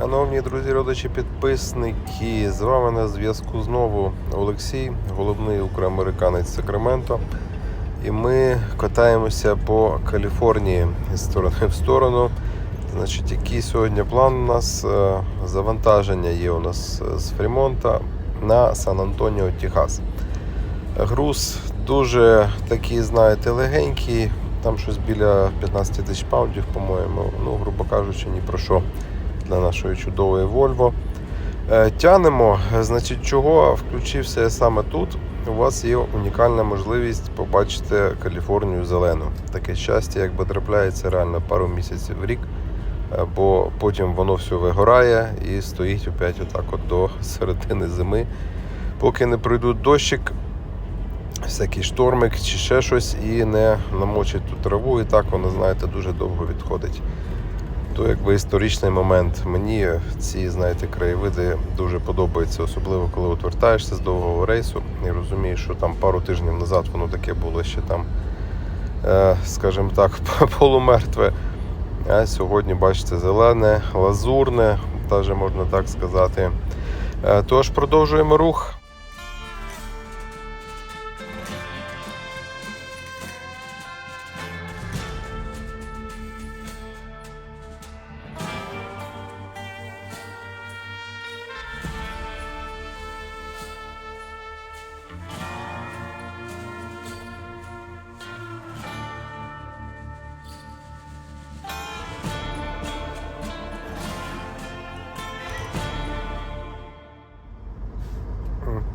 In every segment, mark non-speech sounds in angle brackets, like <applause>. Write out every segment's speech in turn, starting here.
Шановні друзі, родичі, підписники, з вами на зв'язку знову Олексій, головний україномериканець Сакраменто. І ми катаємося по Каліфорнії з сторони в сторону. Значить, який сьогодні план у нас? Е, Завантаження є у нас з Фрімонта на Сан-Антоніо, Техас. Груз дуже такий, знаєте, легенький, там щось біля 15 тисяч паундів, по-моєму. Ну, грубо кажучи, ні про що для нашої чудової Volvo. Е, Тянемо, значить, чого включився саме тут. У вас є унікальна можливість побачити Каліфорнію зелену. Таке щастя, якби трапляється реально пару місяців в рік, бо потім воно все вигорає і стоїть опять отак от до середини зими. Поки не пройдуть дощик, всякий штормик чи ще щось і не намочить ту траву, і так воно, знаєте, дуже довго відходить. То якби історичний момент. Мені ці, знаєте, краєвиди дуже подобаються, особливо коли от вертаєшся з довгого рейсу і розумієш, що там пару тижнів назад воно таке було ще там, е, скажімо так, <laughs> полумертве. А сьогодні, бачите, зелене, лазурне, навіть можна так сказати. Е, Тож продовжуємо рух.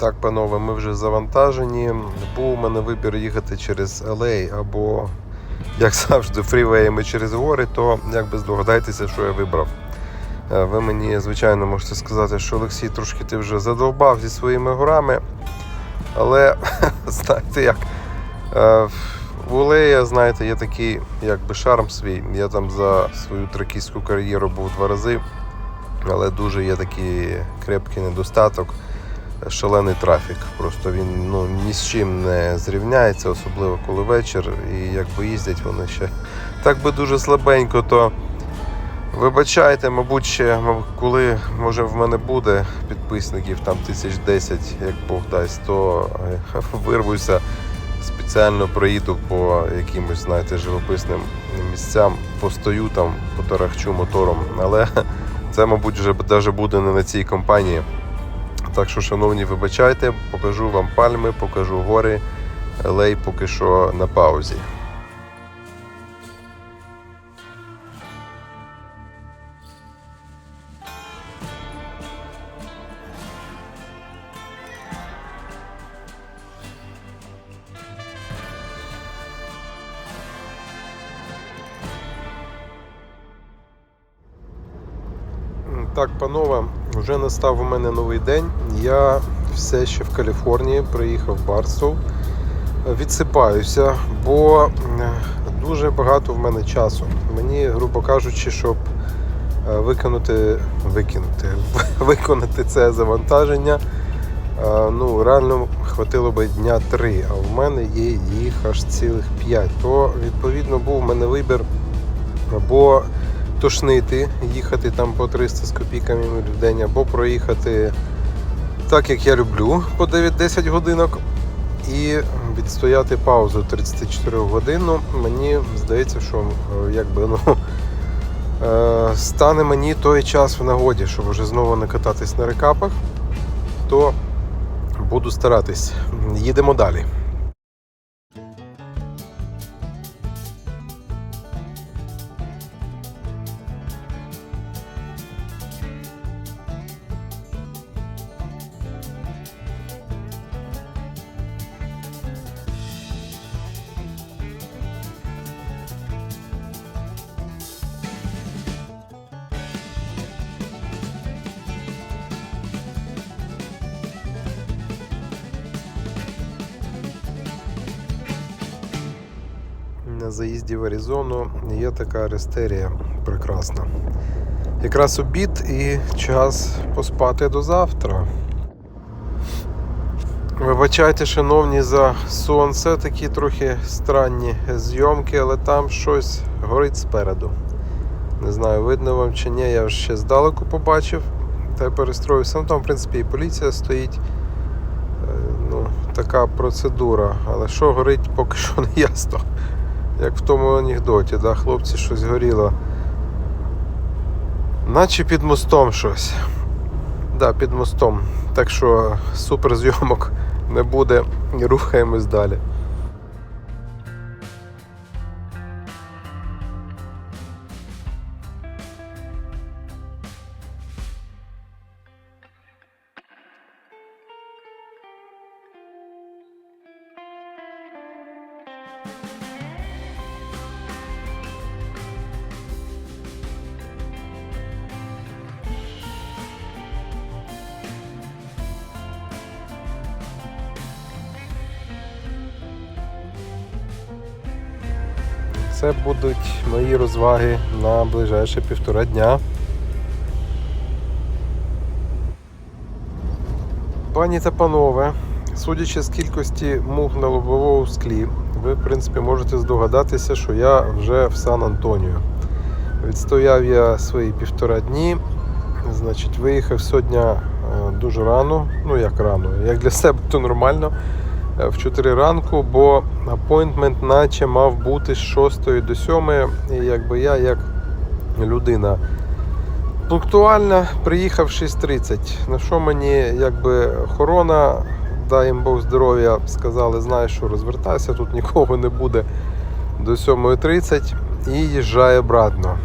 Так, панове, ми вже завантажені. Був у мене вибір їхати через LA або, як завжди, фрівеями через гори, то як би здогадайтеся, що я вибрав. Е, Ви мені, звичайно, можете сказати, що Олексій трошки ти вже задовбав зі своїми горами. Але <laughs> знаєте як, е, в Улея, знаєте, є такий якби шарм свій. Я там за свою тракійську кар'єру був два рази, але дуже є такий крепкий недостаток шалений трафік. Просто він ну, ні з чим не зрівняється, особливо коли вечір. І якби їздять вони ще так би дуже слабенько, то вибачайте, мабуть, ще коли може в мене буде підписників там тисяч десять, як Бог дасть, то е, <laughs> вирвуся. Спеціально проїду по якимось, знаєте, живописним місцям, постою там, потарахчу мотором. Але <laughs> це, мабуть, вже навіть буде не на цій компанії. Так що, шановні, вибачайте, покажу вам пальми, покажу гори. Лей поки що на паузі. Так, панове, вже настав у мене новий день. Я все ще в Каліфорнії, приїхав в Барстоу. Відсипаюся, бо е, дуже багато в мене часу. Мені, грубо кажучи, щоб е, виконати, викинути, <laughs> виконати це завантаження, е, ну, реально хватило би дня три, а в мене є їх аж цілих п'ять. То відповідно був у мене вибір або тошнити, їхати там по 300 з копійками в день, або проїхати так, як я люблю, по 9-10 годинок, і відстояти паузу 34 годину. Мені здається, що е, якби ну. е, Стане мені той час в нагоді, щоб вже знову не кататись на рекапах, то буду старатись. Їдемо далі. Заїзді в Аризону є така рестерія прекрасна. Якраз обід і час поспати до завтра. Вибачайте, шановні, за сонце такі трохи странні зйомки, але там щось горить спереду. Не знаю, видно вам чи ні, я ще здалеку побачив. Та й перестроївся. Ну там, в принципі, і поліція стоїть. Е, Ну, така процедура. Але що горить, поки що не ясно. Як в тому анекдоті, да, хлопці щось горіло. Наче під мостом щось. Да, під мостом. Так що суперзйомок не буде. Рухаємось далі. Це будуть мої розваги на ближайші півтора дня. Пані та панове, судячи з кількості мух на лобовому склі, ви, в принципі, можете здогадатися, що я вже в Сан-Антоніо. Відстояв я свої півтора дні. Значить, виїхав сьогодні е, дуже рано. Ну як рано, як для себе, то нормально. Е, В 4 ранку, бо апойнтмент наче мав бути з 6 до 7. І якби я, як людина пунктуальна, приїхав 6.30. На що мені якби охорона, дай їм Бог здоров'я, сказали, знаєш що, розвертайся, тут нікого не буде до 7.30 і їжджай обратно.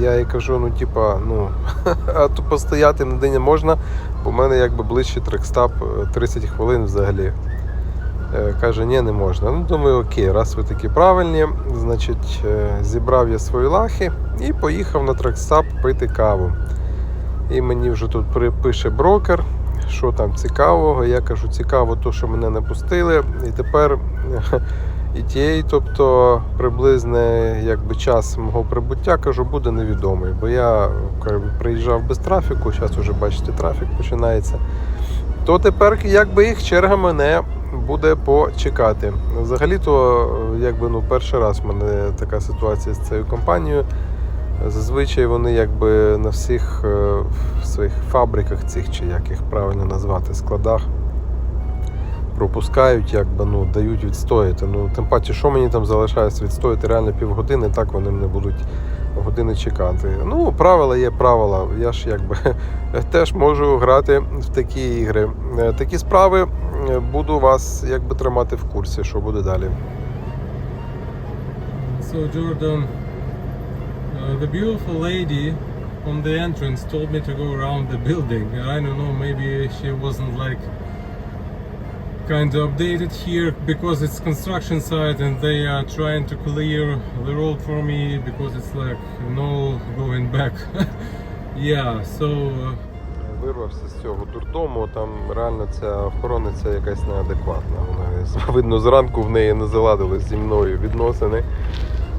Я їй кажу, ну типа, ну, <laughs> а то постояти на день не можна, бо в мене якби ближче трекстап е, 30 хвилин взагалі. Е, Каже, ні, не можна. Ну, думаю, окей, раз ви такі правильні, значить, е, зібрав я свої лахи і поїхав на трекстап пити каву. І мені вже тут пише брокер, що там цікавого. Я кажу, цікаво, то, що мене не пустили. І тепер <laughs> ETA, тобто приблизний якби, час мого прибуття, кажу, буде невідомий. Бо я приїжджав без трафіку, зараз вже бачите, трафік починається. То тепер якби їх черга мене буде почекати. Взагалі-то, якби ну, перший раз в мене така ситуація з цією компанією. Зазвичай вони якби на всіх е, своїх фабриках цих, чи як їх правильно назвати, складах пропускають, якби ну дають відстояти. Ну тим паче, що мені там залишається відстояти реально півгодини, так вони мене будуть години чекати. Ну, правила є правила. Я ж якби <laughs> теж можу грати в такі ігри. Е, Такі справи буду вас якби тримати в курсі, що буде далі. So Jordan, uh, the beautiful lady on the entrance told me to go around the building. I don't know, maybe she wasn't like kind of updated here because it's construction site and they are trying to clear the road for me because it's like no going back. <laughs> yeah, so uh, Вирвався з цього дурдому, там реально ця охорониця якась неадекватна. Вона видно зранку в неї не заладились зі мною відносини.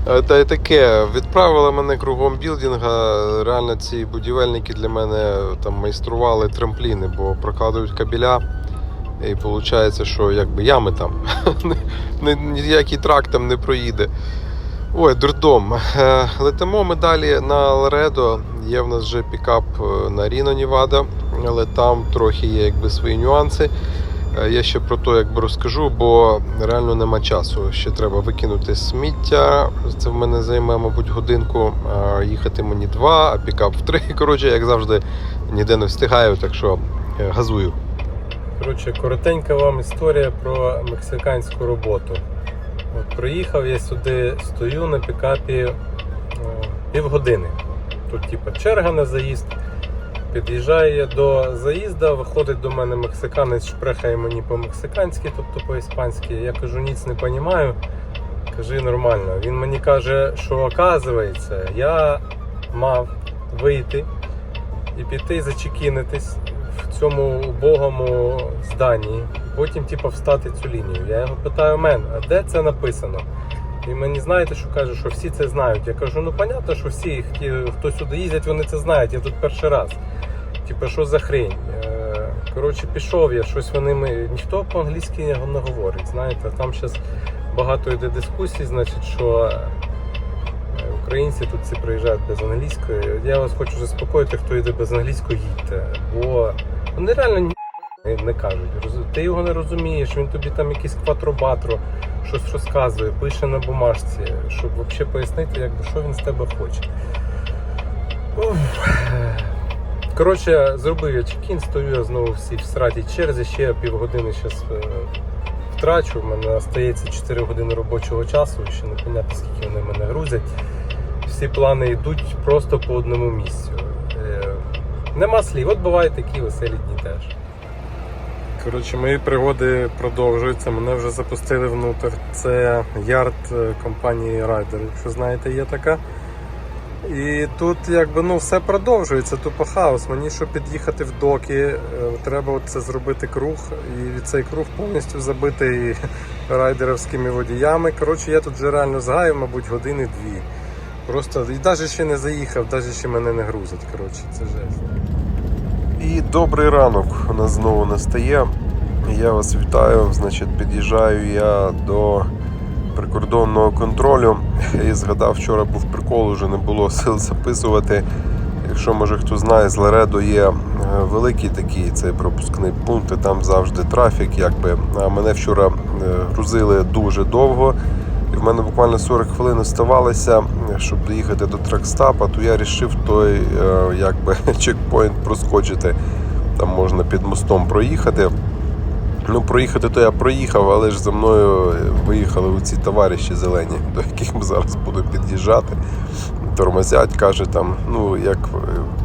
Е, Та й таке, відправили мене кругом білдинга. Реально ці будівельники для мене там майстрували трампліни, бо прокладують кабеля. І виходить, що якби ями там. <laughs> Ніякий трак там не проїде. Ой, дурдом. Е, Летимо ми далі на Ларедо. Є в нас вже пікап е, на Ріно Нівада, але там трохи є якби свої нюанси. Е, Я ще про то якби розкажу, бо реально нема часу. Ще треба викинути сміття. Це в мене займе, мабуть, годинку. Їхати мені два, а пікап в три. <laughs> Коротше, як завжди, ніде не встигаю, так що газую. Коротше, коротенька вам історія про мексиканську роботу. Приїхав я сюди, стою на пікапі півгодини. Тут, типу, черга на заїзд. Під'їжджаю я до заїзду, виходить до мене мексиканець, шпрехає мені по-мексиканськи, тобто по-іспанськи. Я кажу, ніц не розумію. Кажи нормально. Він мені каже, що оказується, я мав вийти і піти зачекінитись в цьому убогому зданні. Потім, типу, встати цю лінію. Я його питаю, мен, а де це написано? І мені знаєте, що каже, що всі це знають. Я кажу, ну понятно, що всі, хто сюди їздять, вони це знають. Я тут перший раз. Типу, що за хрень? Е, Коротше, пішов я, щось вони ми. Ніхто по-англійськи не говорить. Знаєте, там зараз багато йде дискусій, значить, що українці тут всі приїжджають без англійської. Я вас хочу заспокоїти, хто йде без англійської, їдьте. Бо вони реально ні не кажуть. Ти його не розумієш, він тобі там якийсь кватробатро щось розказує, пише на бумажці, щоб взагалі пояснити, якби, що він з тебе хоче. Коротше, зробив я чекін, стою я знову всі в сратій черзі, ще півгодини зараз втрачу. У мене остається 4 години робочого часу, ще не понятно, скільки вони мене грузять. Всі плани йдуть просто по одному місцю. Е, Нема слів, от бувають такі веселі дні теж. Коротше, мої пригоди продовжуються. Мене вже запустили внутрь. Це ярд е, компанії Ryder, якщо знаєте, є така. І тут якби ну все продовжується, тупо хаос. Мені щоб під'їхати в доки, е, треба це зробити круг, і цей круг повністю забитий <laughs> райдерівськими водіями. Коротше, я тут вже реально згаю, мабуть, години-дві. Просто і навіть ще не заїхав, навіть ще мене не грузять. Коротше, це жесть. І добрий ранок у нас знову настає. Я вас вітаю. Значить, під'їжджаю я до прикордонного контролю. І згадав, вчора був прикол, вже не було <laughs> сил записувати. Якщо може хто знає, з Ларедо є е, великий такий цей пропускний пункт, і там завжди трафік, якби. А мене вчора е, грузили дуже довго. І в мене буквально 40 хвилин оставалося, щоб доїхати до трекстапа, то я вирішив той е, якби, <laughs> чекпоінт проскочити. Там можна під мостом проїхати. Ну, проїхати то я проїхав, але ж за мною виїхали ці товариші зелені, <laughs> до яких ми зараз буду під'їжджати. Тормозять, каже там, ну як е,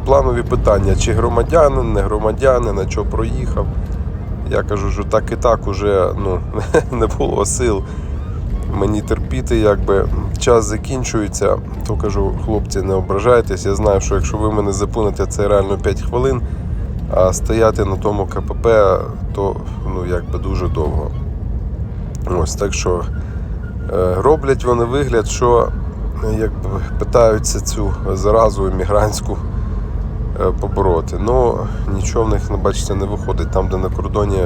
планові питання, чи громадянин, не громадянин, на що проїхав. Я кажу, що так і так уже ну, <laughs> не було сил мені терпіти, якби час закінчується, то кажу, хлопці, не ображайтесь. Я знаю, що якщо ви мене зупините, це реально 5 хвилин, а стояти на тому КПП, то ну, якби дуже довго. Ось так що е, роблять вони вигляд, що якби питаються цю заразу емігрантську е, побороти. Ну нічого в них, бачите, не виходить. Там, де на кордоні,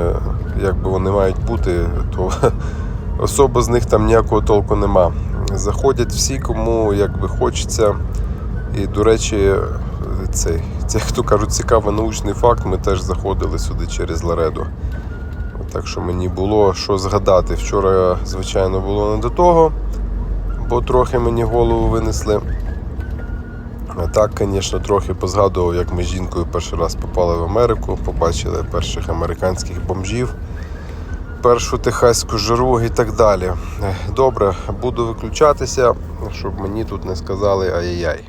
якби вони мають бути, то <laughs> особо з них там ніякого толку нема. Заходять всі, кому якби хочеться. І, до речі, цей, це, хто кажуть, цікавий научний факт, ми теж заходили сюди через Ларедо. Так що мені було що згадати. Вчора, звичайно, було не до того, бо трохи мені голову винесли. А так, звісно, трохи позгадував, як ми з жінкою перший раз попали в Америку, побачили перших американських бомжів першу техаську жиру і так далі. Добре, буду виключатися, щоб мені тут не сказали ай-яй.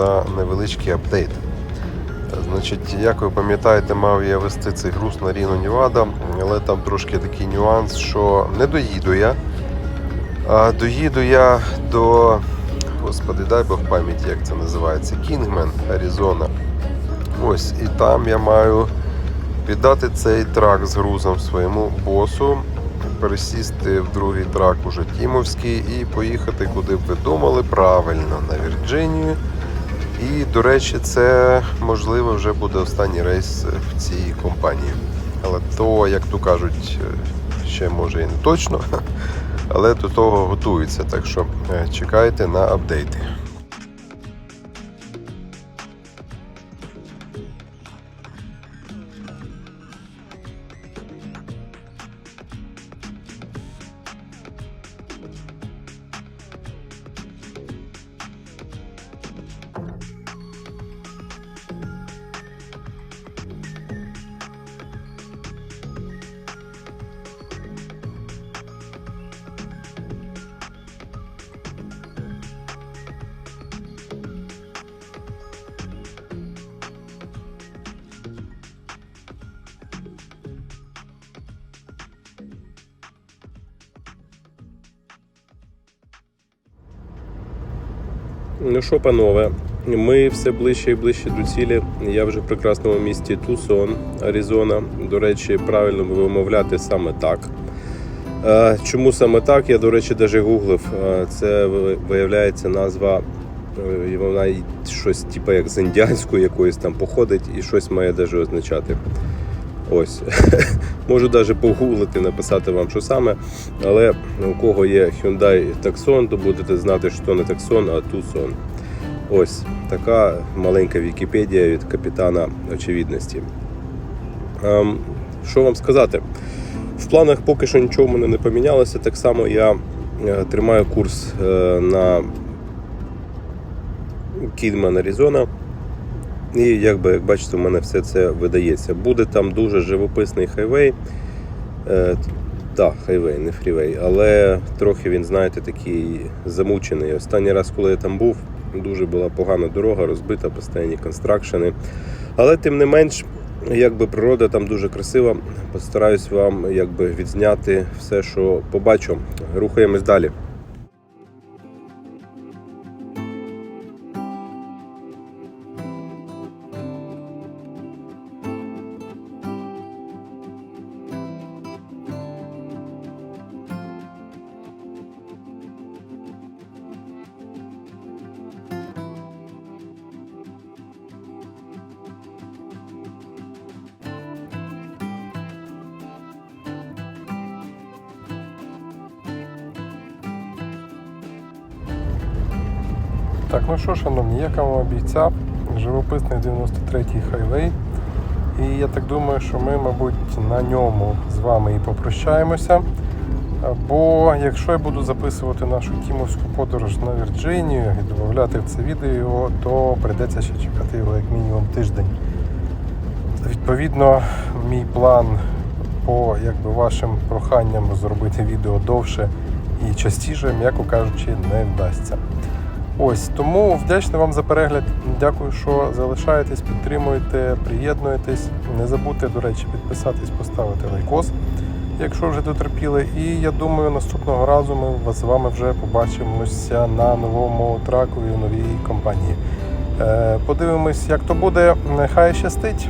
За невеличкий апдейт. Значить, як ви пам'ятаєте, мав я вести цей груз на Ріно Нівада, але там трошки такий нюанс, що не доїду я. А доїду я до, господи, дай Бог пам'яті, як це називається, Кінгмен, Аризона. Ось, і там я маю віддати цей трак з грузом своєму босу, пересісти в другий трак уже Тімовський і поїхати, куди б ви думали, правильно, на Вірджинію. І, до речі, це можливо вже буде останній рейс в цій компанії. Але то, як то кажуть, ще може і не точно, <laughs> але до того готуються. Так що е, чекайте на апдейти. Ну що, панове, ми все ближче і ближче до цілі. Я вже в прекрасному місті Тусон, Аризона. До речі, правильно вимовляти саме так. Е, Чому саме так? Я, до речі, навіть гуглив. Е, Це виявляється назва, е, вона щось типу як з індіанської якоїсь там походить і щось має навіть означати. Ось. <laughs> Можу навіть погуглити, написати вам, що саме. Але у кого є Hyundai Tucson, то будете знати, що не Tucson, а Tucson. Ось така маленька Вікіпедія від капітана очевидності. Ем, що вам сказати? В планах поки що нічого в мене не помінялося. Так само я е, тримаю курс е, на Кідман, Аризона. І якби, як бачите, у мене все це видається. Буде там дуже живописний хайвей. Е, так, хайвей, не фрівей, але трохи він, знаєте, такий замучений. Останній раз, коли я там був, дуже була погана дорога, розбита, постійні констракшени. Але тим не менш, якби природа там дуже красива. Постараюсь вам якби відзняти все, що побачу. Рухаємось далі. Так, ну що, шановні, як я вам обіцяв, живописний 93-й хайвей. І я так думаю, що ми, мабуть, на ньому з вами і попрощаємося. Бо якщо я буду записувати нашу тімовську подорож на Вірджинію і додати в це відео, то прийдеться ще чекати його як мінімум тиждень. Відповідно, мій план по якби, вашим проханням зробити відео довше і частіше, м'яко кажучи, не вдасться. Ось тому вдячний вам за перегляд. Дякую, що залишаєтесь, підтримуєте, приєднуєтесь. Не забудьте, до речі, підписатись, поставити лайкос, якщо вже дотерпіли. І я думаю, наступного разу ми з вами вже побачимося на новому траку і в новій компанії. Е, Подивимось, як то буде. Нехай щастить.